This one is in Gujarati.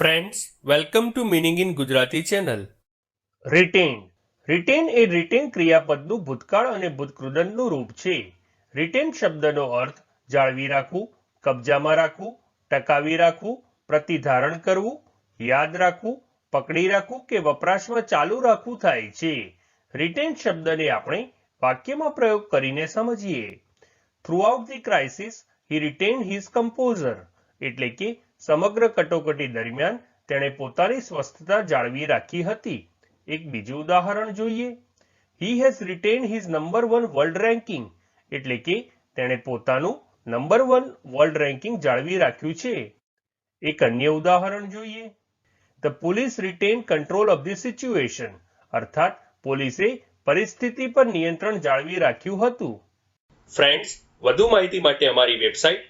Friends welcome to meaning in Gujarati channel retain retain a retain ક્રિયાપદનું ભૂતકાળ અને ભૂતકૃદનનું રૂપ છે. રિટેન શબ્દનો અર્થ જાળવી રાખવું, કબજામાં રાખવું, ટકાવી રાખવું, પ્રતિધારણ કરવું, યાદ રાખવું, પકડી રાખવું કે વપરાશમાં ચાલુ રાખવું થાય છે. રિટેન શબ્દને આપણે વાક્યમાં પ્રયોગ કરીને સમજીએ. Throughout the crisis he retain his composure એટલે કે સમગ્ર કટોકટી દરમિયાન તેણે પોતાની સ્વસ્થતા જાળવી રાખી હતી. એક બીજું ઉદાહરણ જોઈએ. He has retain his number one world ranking એટલે કે તેણે પોતાનું નંબર વન વર્લ્ડ રેન્કિંગ જાળવી રાખ્યું છે. એક અન્ય ઉદાહરણ જોઈએ. The police retain control of the situation અર્થાત પોલીસે પરિસ્થિતિ પર નિયંત્રણ જાળવી રાખ્યું હતું. ફ્રેન્ડ્સ વધુ માહિતી માટે અમારી website